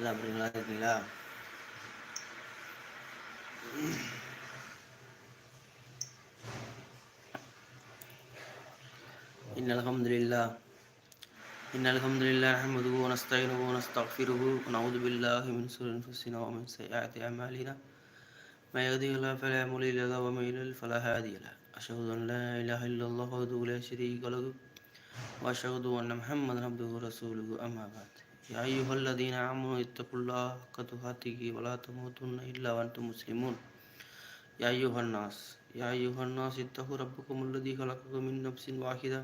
Lah beri lagi lah. إن الحمد لله إن الحمد لله نحمده ونستعينه ونستغفره ونعوذ بالله من شرور أنفسنا ومن سيئات أعمالنا. ما يهدي الله فلا مضل له ومن يضلل فلا هادي له. أشهد أن لا إله إلا الله وحده لا شريك له وأشهد أن محمدا عبده ورسوله. أما بعد يا أيها الذين آمنوا اتقوا الله حق تقاته ولا تموتن إلا وأنتم مسلمون. يا أيها الناس يا أيها الناس اتقوا ربكم الذي خلقكم من نفس واحدة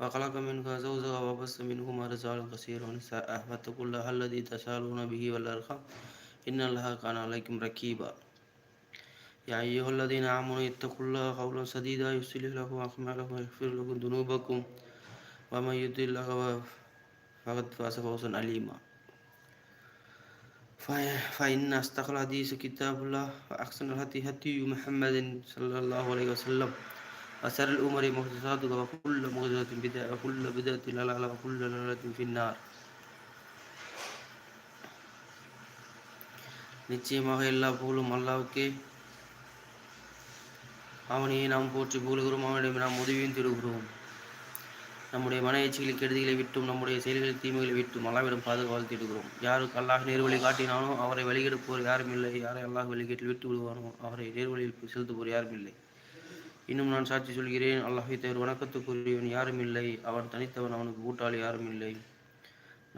وخلق منها زوجها وبث منهما رجالا كثيرا ونساء واتقوا الله الذي تسالون به والأرحام. إن الله كان عليكم رقيبا يا أيها الذين آمنوا اتقوا الله قولا سديدا يصلح لكم أعمالكم ويغفر لكم ذنوبكم ومن يطع الله فقد فاز فوزا عليما فإن أصدق الحديث كتاب الله وأحسن الهدي هدي محمد صلى الله عليه وسلم وشر الأمور محدثاتها وكل محدثة بدعة وكل بدعة ضلالة وكل ضلالة في النار நிச்சயமாக எல்லா புகழும் அல்லாவுக்கே அவனையே நாம் போற்றி புகழ்கிறோம் அவனிடம் நாம் உதவியும் திருகிறோம் நம்முடைய மன எச்சிகளை கெடுதிகளை விட்டும் நம்முடைய செயல்களில் தீமைகளை விட்டும் அல்லாவிடம் பாதுகாப்பு வாழ்த்திடுகிறோம் யாருக்கு அல்லாஹ் நேர்வழி காட்டினானோ அவரை வழிகெடுப்போர் யாரும் இல்லை. யாரை அல்லாஹ் வழிகேட்டில் விட்டு விடுவானோ அவரை நேர்வழியில் செலுத்துவோர் யாரும் இல்லை. இன்னும் நான் சாட்சி சொல்கிறேன் அல்லாஹை தவிர வணக்கத்துக்குரியவன் யாரும் இல்லை. அவன் தனித்தவன் அவனுக்கு கூட்டாளி யாரும் இல்லை.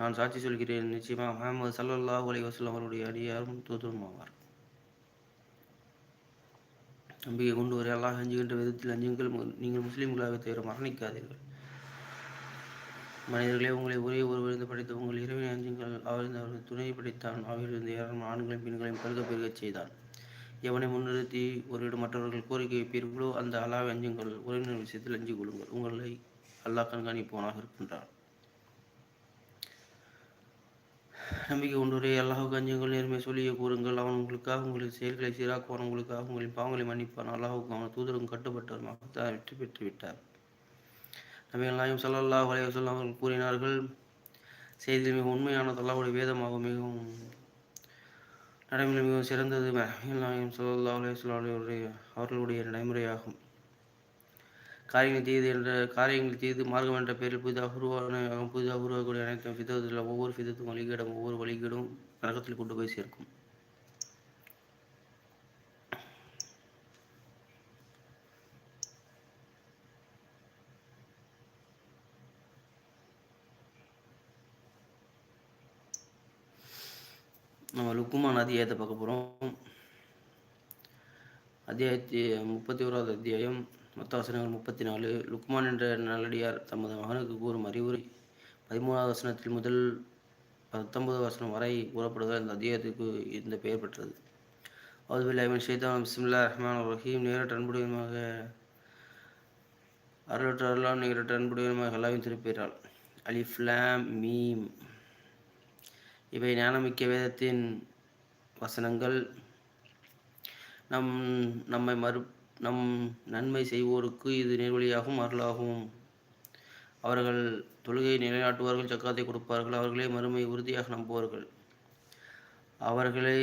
நான் சாட்சி சொல்கிறேன் நிச்சயமாக முகமது சல்லாஹ் அலி வசலம் அவருடைய அடியாரும் தூதரும் ஆவார் நம்பிக்கை கொண்டு வரை அல்லாஹ் அஞ்சுகின்ற விதத்தில் அஞ்சுங்கள். நீங்கள் முஸ்லீம்களாக தவிர மரணிக்காதீர்கள். மனிதர்களே உங்களை ஒரே ஒருவரிருந்து படைத்து உங்கள் இறைவனை அஞ்சுங்கள் அவரிருந்து அவரது துணையை படித்தான். அவரிருந்து ஏராளமான ஆண்களையும் பெண்களையும் பெருக பெருகச் செய்தான். எவனை முன்னிறுத்தி ஒருவிடம் மற்றவர்கள் கோரிக்கை வைப்பீர்களோ அந்த அல்லாவை அஞ்சுங்கள். உறவினர் விஷயத்தில் அஞ்சு கொள்ளுங்கள். உங்களை அல்லாஹ் கண்காணிப்பவனாக இருக்கின்றான். நம்பிக்கை கொண்டுவரே அல்லாஹுக்கு அஞ்சுங்கள் நேர்மை சொல்லிய கூறுங்கள். அவன் உங்களுக்காக உங்களின் செயல்களை சீராக்குவான் உங்களுக்காக உங்களின் பாவங்களை மன்னிப்பான். அல்லாஹுக்கு அவன் தூதரும் கட்டுப்பட்டவருமாக தான் வெற்றி பெற்று விட்டார். நபிகள் நாயம் சல்லாஹ் அலைவசல்லாம் அவர்கள் கூறினார்கள் செய்தி மிக உண்மையான தல்லாவுடைய வேதமாகும் மிகவும் நடைமுறை மிகவும் சிறந்தது. நபிகள் நாயம் சல்லா அலையுடைய அவர்களுடைய நடைமுறையாகும். காரியங்கள் தீது என்ற காரியங்கள் தீது மார்க்கம் என்ற பெயரில் புதிதாக உருவான புதிதாக உருவாக்கக்கூடிய அனைத்தும் ஃபிதத்தில் ஒவ்வொரு ஃபிதத்தும் வழிகேடும் ஒவ்வொரு வழிகேடும் நரகத்தில் கொண்டு போய் சேர்க்கும் நம்ம லுக்குமான் அத்தியாயத்தை பார்க்க போகிறோம் அத்தியாயத்தி முப்பத்தி ஓராவது அத்தியாயம் மொத்த வசனங்கள் முப்பத்தி நாலு லுக்மான் என்ற நல்லடியார் தமது மகனுக்கு கூறும் அறிவுரை. பதிமூணாவது வசனத்தில் முதல் பத்தொன்பது வசனம் வரை கூறப்படுகிற இந்த அத்தியாயத்துக்கு இந்த பெயர் பெற்றது. அவுதுபில்லாமின் ஷேதான் பிஸ்மில்லா ரஹ்மான் ரஹீம். நேரட்ட அன்புடையமாக அருளற்ற அருளாம் நேரட்ட அன்புடையமாக எல்லாவையும் திருப்பிறாள் அலிஃப்லாம் மீம். இவை ஞானமிக்க வேதத்தின் வசனங்கள். நம் நம்மை மறு நம் நன்மை செய்வோருக்கு இது நேர்வழியாகவும் அருளாகும். அவர்கள் தொழுகை நிலைநாட்டுவார்கள் சக்காத்தை கொடுப்பார்கள் அவர்களே மறுமை உறுதியாக நம்புவார்கள். அவர்களே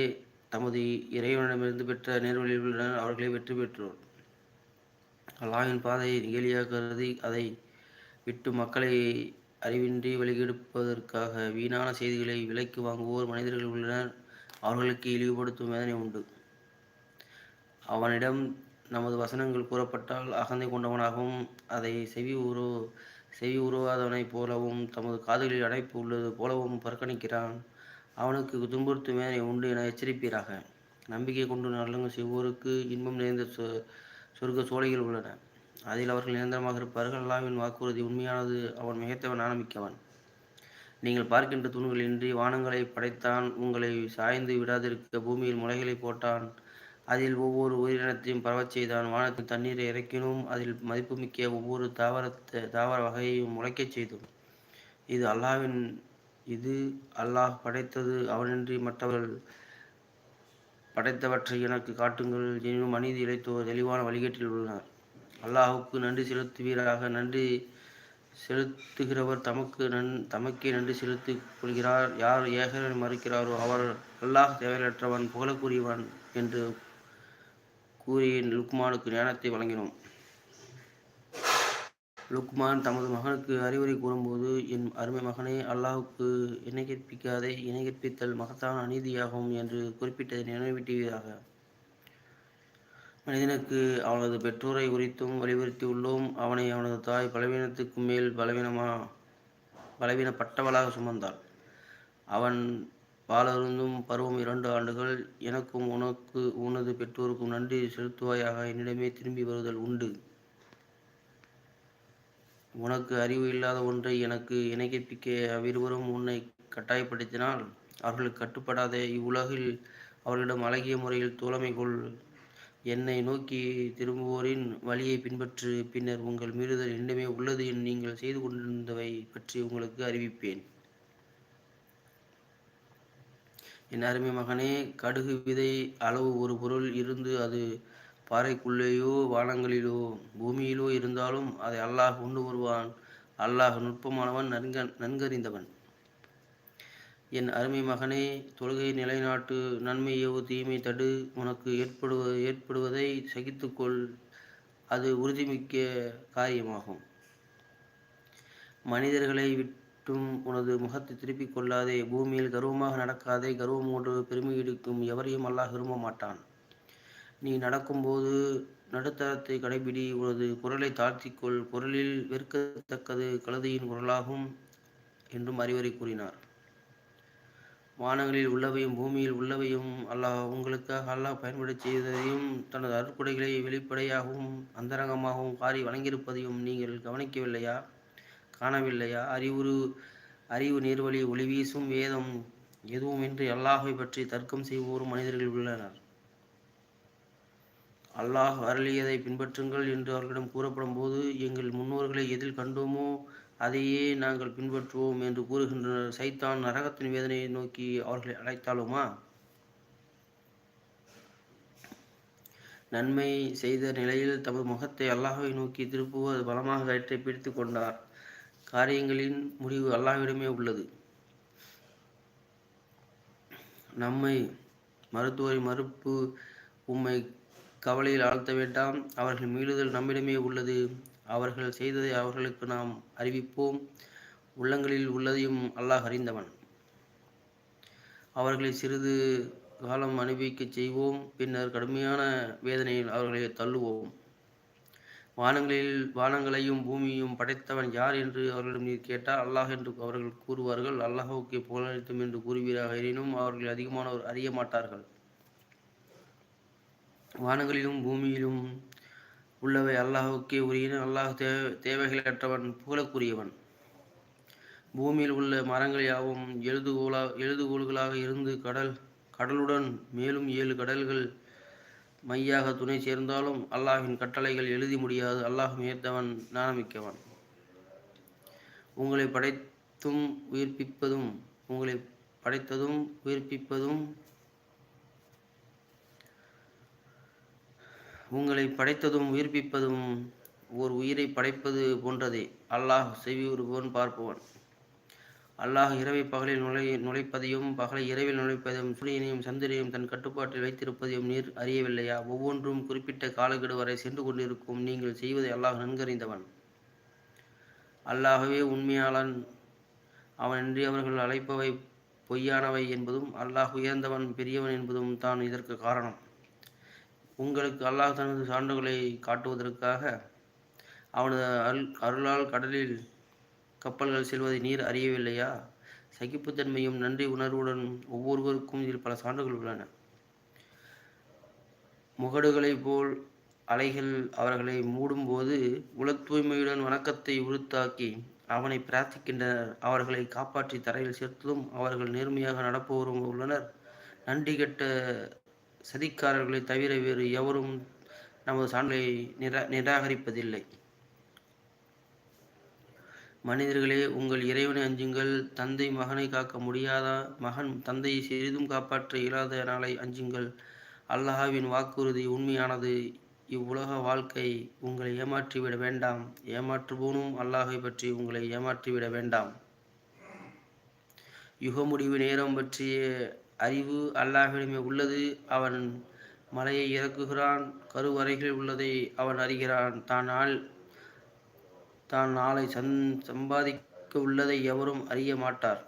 தமது இறைவனிடமிருந்து பெற்ற நேர்வழியில் அவர்களே வெற்றி பெற்றோர். அல்லாவின் பாதையை நிகழியாக கருதி அதை விட்டு மக்களை அறிவின்றி வெளியெடுப்பதற்காக வீணான செய்திகளை விலைக்கு வாங்குவோர் மனிதர்கள் உள்ளனர். அவர்களுக்கு இழிவுபடுத்தும் வேதனை உண்டு. அவனிடம் நமது வசனங்கள் கூறப்பட்டால் அகந்தை கொண்டவனாகவும் அதை செவி உரு செவி உருவாதவனைப் போலவும் தமது காதுகளில் அடைப்பு உள்ளது போலவும் புறக்கணிக்கிறான். அவனுக்கு துன்புறுத்தும் வேதனை உண்டு என எச்சரிப்பீராக. நம்பிக்கை கொண்டு நல்லங்கள் செய்வோருக்கு இன்பம் நிறைந்த சொ சொர்க்க சோலைகள் உள்ளன. அதில் அவர்கள் நிரந்தரமாக இருப்பார்கள். அல்லாவின் வாக்குறுதி உண்மையானது. அவன் மிகைத்தவன் ஆரம்பிக்கவன் நீங்கள் பார்க்கின்ற தூண்களின்றி வானங்களை படைத்தான் உங்களை சாய்ந்து விடாதிருக்க பூமியில் முளைகளை போட்டான். அதில் ஒவ்வொரு உயிரினத்தையும் பரவச் செய்தான். வானத்தில் தண்ணீரை இறக்கினும் அதில் மதிப்புமிக்க ஒவ்வொரு தாவரத்தை தாவர வகையையும் முளைக்கச் செய்தோம். இது அல்லாவின் இது அல்லாஹ் படைத்தது. அவனின்றி மற்றவர்கள் படைத்தவற்றை எனக்கு காட்டுங்கள். எனினும் அநீதி இழைத்தோர் தெளிவான வழிகேட்டில் உள்ளனர். அல்லாஹுக்கு நன்றி செலுத்துவீராக. நன்றி செலுத்துகிறவர் தமக்கு நன் தமக்கே நன்றி செலுத்திக் கொள்கிறார். யார் ஏகனை மறுக்கிறாரோ அவர் அல்லாஹ் தேவையற்றவன் புகழக்கூடியவன் என்று கூறி லுக்மானுக்கு ஞானத்தை வழங்கினோம். லுக்மான் தமது மகனுக்கு அறிவுரை கூறும்போது என் அருமை மகனே அல்லாஹுக்கு இணை கற்பிக்காதே இணை கற்பித்தல் மகத்தான அநீதியாகும் என்று குறிப்பிட்டதை நினைவிட்டுவீராக மனிதனுக்கு அவனது பெற்றோரை குறித்தும் வலியுறுத்தியுள்ளோம் அவனை அவனது தாய் பலவீனத்துக்கு மேல் பலவீனமா பலவீனப்பட்டவளாக சுமந்தாள். அவன் பாலருந்தும் பருவம் இரண்டு ஆண்டுகள். எனக்கும் உனக்கு உனது பெற்றோருக்கும் நன்றி செலுத்துவாயாக. என்னிடமே திரும்பி வருதல் உண்டு. உனக்கு அறிவு இல்லாத ஒன்றை எனக்கு இணைக்கிப்பிக்க அவ்விருவரும் உன்னை கட்டாயப்படுத்தினால் அவர்களுக்கு கட்டுப்படாத. இவ்வுலகில் அவர்களிடம் அழகிய முறையில் தோழமை கொள். என்னை நோக்கி திரும்புவோரின் வழியை பின்பற்று பின்னர் உங்கள் மீறுதல் என்னமே உள்ளது என் நீங்கள் செய்து கொண்டிருந்தவை பற்றி உங்களுக்கு அறிவிப்பேன். என் அருமை மகனே கடுகு விதை அளவு ஒரு பொருள் இருந்து அது பாறைக்குள்ளேயோ வானங்களிலோ பூமியிலோ இருந்தாலும் அதை அல்லாஹ் கொண்டு வருவான். அல்லாஹ் நுட்பமானவன் நன்க நன்கறிந்தவன். என் அருமை மகனே தொழுகை நிலைநாட்டு நன்மையோ தீமை தடு. உனக்கு ஏற்படுவ ஏற்படுவதை சகித்துக்கொள். அது உறுதிமிக்க காரியமாகும். மனிதர்களை விட்டும் உனது முகத்தை திருப்பிக் கொள்ளாதே. பூமியில் கர்வமாக நடக்காதே. கர்வம் ஒன்று பெருமையெடுக்கும் எவரையும் அல்லாஹ் விரும்ப மாட்டான். நீ நடக்கும்போது நடுத்தரத்தை கடைபிடி. உனது குரலை தாழ்த்திக்கொள். குரலில் வெறுக்கத்தக்கது கழுதையின் குரலாகும் என்றும் அறிவுரை கூறினார். வானங்களில் உள்ளவையும் பூமியில் உள்ளவையும் அல்லாஹ் உங்களுக்காக அல்லாஹ் பயன்பட செய்ததையும் தனது அற்புடைகளை வெளிப்படையாகவும் அந்தரங்கமாகவும் காரி வழங்கியிருப்பதையும் நீங்கள் கவனிக்கவில்லையா? காணவில்லையா? அறிவுறு அறிவு நீர்வழி ஒளி வீசும் வேதம் எதுவுமின்றி அல்லாஹை பற்றி தர்க்கம் செய்வோரும் மனிதர்கள் உள்ளனர். அல்லாஹ் அருளியதை பின்பற்றுங்கள் என்று அவர்களிடம் கூறப்படும் போது எங்கள் முன்னோர்களை எதில் கண்டோமோ அதையே நாங்கள் பின்பற்றுவோம் என்று கூறுகின்றனர் சைத்தான் நரகத்தின் வேதனையை நோக்கி அவர்களை அழைத்தாலுமா? நன்மை செய்த நிலையில் தமது முகத்தை அல்லாஹை நோக்கி திருப்புவது பலமாக கயிற்றை பிடித்து கொண்டார். காரியங்களின் முடிவு அல்லாஹ்விடமே உள்ளது. நம்மை மருத்துவரை மறுப்பு உம்மை கவலையில் ஆழ்த்த வேண்டாம். அவர்கள் மீளுதல் நம்மிடமே உள்ளது. அவர்கள் செய்ததை அவர்களுக்கு நாம் அறிவிப்போம். உள்ளங்களில் உள்ளதையும் அல்லாஹ் அறிந்தவன். அவர்களை சிறிது காலம் அனுபவிக்கச் செய்வோம். பின்னர் கடுமையான வேதனையில் அவர்களை தள்ளுவோம். வானங்களில் வானங்களையும் பூமியையும் படைத்தவன் யார் என்று அவர்களிடம் நீர் கேட்டால் அல்லாஹ் என்று அவர்கள் கூறுவார்கள். அல்லாஹுக்கு புகழளித்தும் என்று கூறுவீராக. எனினும் அவர்கள் அதிகமானவர் அறிய மாட்டார்கள். வானங்களிலும் பூமியிலும் உள்ளவை அல்லாஹுக்கே உரியன. அல்லாஹ் தேவை தேவைகளற்றவன் புகழக்குரியவன் பூமியில் உள்ள மரங்கள் யாவும் எழுதுகோலா எழுதுகோள்களாக இருந்து கடல் கடலுடன் மேலும் ஏழு கடல்கள் மையாக துணை சேர்ந்தாலும் அல்லாஹின் கட்டளைகள் எழுதி முடியாது. அல்லாஹ் மேத்தவன் நாணமிக்கவன் உங்களை படைத்தும் உயிர்ப்பிப்பதும் உங்களை படைத்ததும் உயிர்ப்பிப்பதும் உங்களை படைத்ததும் உயிர்ப்பிப்பதும் ஓர் உயிரை படைப்பது போன்றதே. அல்லாஹ் செய்வியுறுபவன் பார்ப்பவன். அல்லாஹ் இரவை பகலில் நுழை நுழைப்பதையும் பகலை இரவில் நுழைப்பதையும் சூரியனையும் சந்திரையும் தன் கட்டுப்பாட்டில் வைத்திருப்பதையும் நீர் அறியவில்லையா? ஒவ்வொன்றும் குறிப்பிட்ட காலக்கெடு வரை சென்று கொண்டிருக்கும் நீங்கள் செய்வதை அல்லாஹ் நன்கறிந்தவன். அல்லாகவே உண்மையாளன். அவனின்றி அவர்கள் அழைப்பவை பொய்யானவை என்பதும் அல்லாஹ் உயர்ந்தவன் பெரியவன் என்பதும் தான் இதற்கு காரணம். உங்களுக்கு அல்லாஹ் தனது சான்றுகளை காட்டுவதற்காக அவனது அருள் அருளால் கடலில் கப்பல்கள் செல்வதை நீர் அறியவில்லையா? சகிப்புத்தன்மையும் நன்றி உணர்வுடன் ஒவ்வொருவருக்கும் இதில் பல சான்றுகள் உள்ளன. முகடுகளைப் போல் அலைகள் அவர்களை மூடும்போது உல தூய்மையுடன் வணக்கத்தை உறுத்தாக்கி அவனை பிரார்த்திக்கின்றனர் அவர்களை காப்பாற்றி தரையில் சேர்த்ததும் அவர்கள் நேர்மையாக நடப்பவரும் உள்ளனர். நன்றி கெட்ட சதிக்காரர்களை தவிர வேறு எவரும் நமது சான்றை நிரா நிராகரிப்பதில்லை. மனிதர்களே உங்கள் இறைவனை அஞ்சுங்கள். தந்தை மகனை காக்க முடியாதா? மகன் தந்தையை சிறிதும் காப்பாற்ற இயலாத நாளை அஞ்சுங்கள். அல்லாஹாவின் வாக்குறுதி உண்மையானது. இவ்வுலக வாழ்க்கை உங்களை ஏமாற்றிவிட வேண்டாம். ஏமாற்றுபோனும் அல்லாஹை பற்றி உங்களை ஏமாற்றிவிட வேண்டாம். யுக முடிவு நேரம் பற்றிய அறிவு அல்லாஹிடமே உள்ளது. அவன் மலையை இறக்குகிறான். கருவறைகளில் உள்ளதை அவன் அறிகிறான். தான் நாள் தான் நாளை சந் சம்பாதிக்க உள்ளதை எவரும் அறிய மாட்டார்.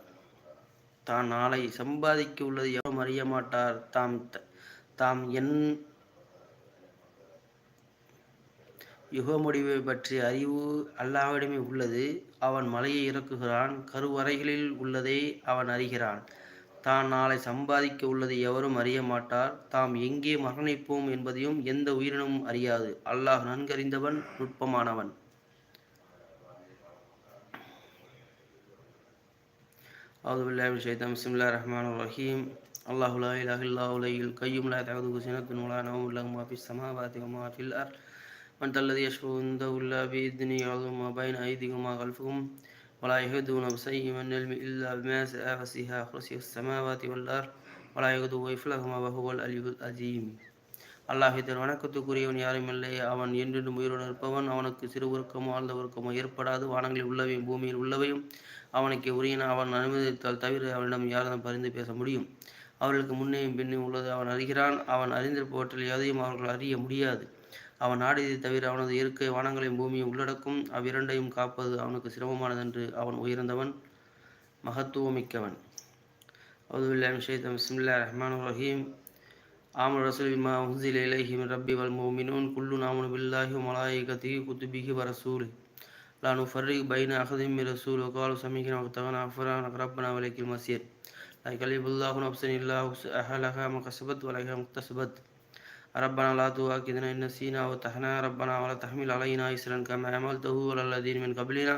தான் நாளை சம்பாதிக்க உள்ளதை எவரும் அறிய மாட்டார். தாம் தாம் என் யுக முடிவை பற்றிய அறிவு அல்லாவிடமே உள்ளது. அவன் மலையை இறக்குகிறான். கருவறைகளில் உள்ளதை அவன் அறிகிறான். தான் நாளை சம்பாதிக்க உள்ளதை எவரும் அறிய மாட்டார் தாம் எங்கே மரணிப்போம் என்பதையும் எந்த உயிரினமும் அறியாது அல்லாஹ் நன்கறிந்தவன் நுட்பமானவன் أعوذ بالله من الشيطان بسم الله الرحمن الرحيم الله لا إله إلا هو الحي القيوم لا تأخذه سنة ولا نوم له ما في السماوات وما في الأرض من الذي يشفع عنده إلا بإذنه يعلم ما بين أيديهم وما خلفهم ولا يهدون بشيء من العلم إلا بما سعى فسيها كرسي السماوات والأرض ولا يغدو ويفلهما وهو العلي العظيم அல்லாஹிதர் வணக்கத்துக்குரியவன் யாருமில்லை அவன் என்றென்றும் உயிருடன் இருப்பவன் அவனுக்கு சிறு உருக்கமோ ஆழ்ந்த உருக்கமோ ஏற்படாது வானங்களில் உள்ளவையும் பூமியில் உள்ளவையும் அவனுக்கு உரியன அவன் அனுமதித்தால் தவிர அவனிடம் யாரும் பரிந்து பேச முடியும் அவர்களுக்கு முன்னேயும் பின்னையும் உள்ளது அவன் அறிகிறான் அவன் அறிந்திருப்பவற்றில் எதையும் அவர்கள் அறிய முடியாது அவன் நாடியதை தவிர அவனது இயற்கை வானங்களையும் பூமியும் உள்ளடக்கும் அவ்விரண்டையும் காப்பது அவனுக்கு சிரமமானதென்று அவன் உயர்ந்தவன் மகத்துவமிக்கவன். அவுதுல்லாஹ் ஷேதம் சிம்லா ரஹ்மான் ரஹீம். ஆமர் ரசூலிமா பிமா இலஹிம் ரப்பி வல் முஃமினூன் குல்லு நாமுனு பில்லாஹி வ மலாயிகத்திஹி குத்துபிஹி வ ரசூலி லா நுஃபர்ரிகு பைன அஹதின் மின் ரசூல். வகாலு சமீகினா வத்தகனா அஃபரான ரப்பனா வலைக்கில் மசீர் லா யகலிபுல்லாஹு நஃப்ஸன் இல்லா அஹலஹா மகஸபத் வலைஹா முக்தஸபத். ربنا لا تؤاخذنا إن نسينا وتحنا ربنا ولا تحمل علينا إسرا كما عملته على الذين من قبلنا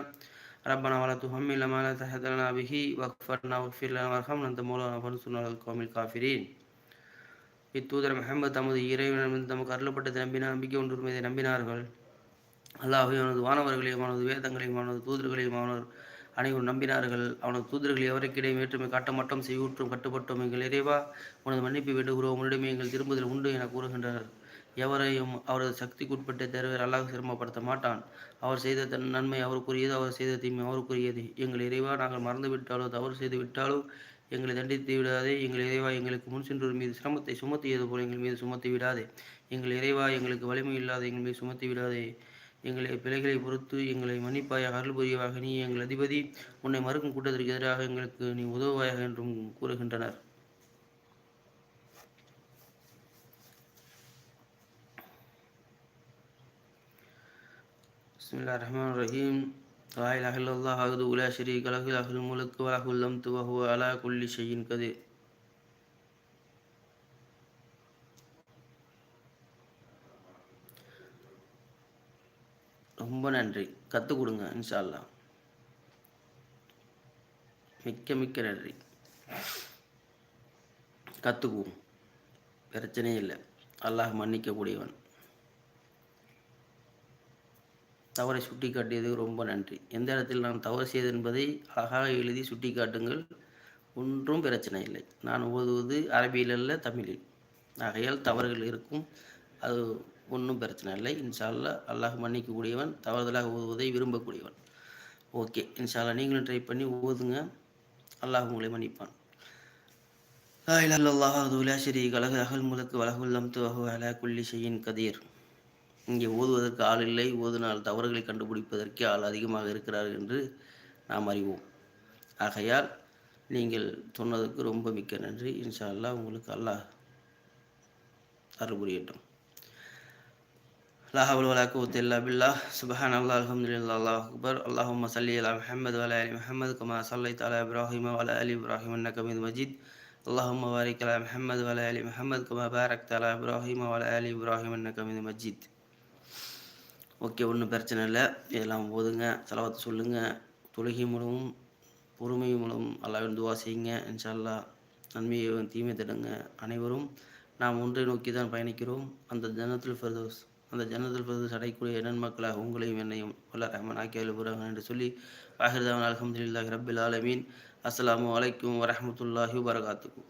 ربنا ولا تحمل ما لا تحت لنا به واغفرنا واغفر لنا وارحمنا أنت مولانا فانصرنا على القوم الكافرين இத்தூதர் முகமது தமது இறைவனிடம் தமக்கு அருளப்பட்டதை நம்பின நம்பிக்கை ஒன்று மீதை நம்பினார்கள் அல்லாஹை அவனது வானவர்களையும் அவனது வேதங்களையும் அவனது தூதர்களையும் அவனர் அனைவரும் நம்பினார்கள். அவனது தூதர்கள் எவருக்கிடையும் வேற்றுமை காட்ட மாட்டோம் செய்யூற்றும் கட்டுப்பட்டோம் எங்கள் இறைவா உனது மன்னிப்பு வேண்டுகிறோம். உன்னிடமே எங்கள் திரும்புதல் உண்டு என கூறுகின்றனர். எவரையும் அவரது சக்திக்குட்பட்ட தேர்வர் அல்லாஹ் சிரமப்படுத்த மாட்டான். அவர் செய்த தன் நன்மை அவருக்குரியது அவர் செய்த தீமை அவருக்குரியது. எங்கள் இறைவா நாங்கள் மறந்துவிட்டாலோ தவறு செய்து விட்டாலோ எங்களை தண்டித்து விடாதே. எங்கள் இறைவா எங்களுக்கு முன் சென்றோர் மீது சிரமத்தை சுமத்தியது போல எங்கள் மீது சுமத்தி விடாதே. எங்கள் இறைவா எங்களுக்கு வலிமை இல்லாத எங்கள் மீது சுமத்தி விடாதே. எங்களை பிழைகளை பொறுத்து எங்களை மன்னிப்பாய அருள் புரிவாக. நீ எங்கள் அதிபதி. உன்னை மறுக்கும் கூட்டத்திற்கு எதிராக எங்களுக்கு நீ உதவுவாயாக என்றும் கூறுகின்றனர். பிஸ்மில்லா ரஹ்மான் ரஹீம். வாயில் அகல் அல்லாஹ் அகது உலா ஷரீக் அலகுல் அகுல் முலுக்கு அலகுல் அம் துவஹு அலா குல்லி ஷெயின் கதீர். ரொம்ப நன்றி. கற்றுக் கொடுங்க இன்ஷால்லா மிக்க மிக்க நன்றி. கற்றுக்குவோம் பிரச்சனையே இல்லை. அல்லாஹ் மன்னிக்கக்கூடியவன். தவறை சுட்டி காட்டியது ரொம்ப நன்றி. எந்த இடத்தில் நான் தவறு செய்தது என்பதை அழகாக எழுதி சுட்டி காட்டுங்கள் ஒன்றும் பிரச்சனை இல்லை. நான் ஓதுவது அரபியில் அல்ல தமிழில். ஆகையால் தவறுகள் இருக்கும். அது ஒன்றும் பிரச்சனை இல்லை. இன்ஷால்லா அல்லாஹ் மன்னிக்கக்கூடியவன் தவறுதலாக ஓதுவதை விரும்பக்கூடியவன். ஓகே இன்ஷால்லா நீங்களும் ட்ரை பண்ணி ஓதுங்க. அல்லாஹ் உங்களை மன்னிப்பான். லா அதுலா ஷரீக லஹு அகல் முலக்கு வலகுல்லம் துவஹு அலா குல்லி ஷையின் கதீர். இங்கே ஓதுவதற்கு ஆள் இல்லை. ஓதுனால் தவறுகளை கண்டுபிடிப்பதற்கே ஆள் அதிகமாக இருக்கிறார் என்று நாம் அறிவோம். ஆகையால் நீங்கள் சொன்னதுக்கு ரொம்ப மிக்க நன்றி. இன்ஷா அல்லாஹ் உங்களுக்கு அல்லாஹ் அருள் புரியட்டும். لا حول ولا قوة إلا بالله سبحان الله الحمد لله الله أكبر اللهم صل على محمد وعلى آل محمد كما صليت على إبراهيم وعلى آل إبراهيم إنك حميد مجيد اللهم بارك على محمد وعلى آل محمد كما باركت على إبراهيم وعلى آل إبراهيم إنك حميد مجيد ஓகே ஒன்றும் பிரச்சனை இல்லை இதெல்லாம் ஓதுங்க செலவத்தை சொல்லுங்கள் தொழுகை மூலமும் பொறுமை மூலம் அல்லாவின் துவா செய்யுங்க இன்ஷால்லா நன்மையை தீமை தடுங்க அனைவரும் நாம் ஒன்றை நோக்கி தான் பயணிக்கிறோம் அந்த ஜனத்தில் ஃபர்தோஸ் அந்த ஜனத்தில் ஃபர்தோஸ் அடையக்கூடிய நன்மக்களாக உங்களையும் என்னையும் வல்ல ரஹ்மான் ஆக்கி என்று சொல்லி வாஹிர்தான் அலமதுல்லாஹி ரபில் ஆலமீன். அஸ்லாம் வலைக்கும் வரமத்துல்லாஹி வரகாத்துக்கும்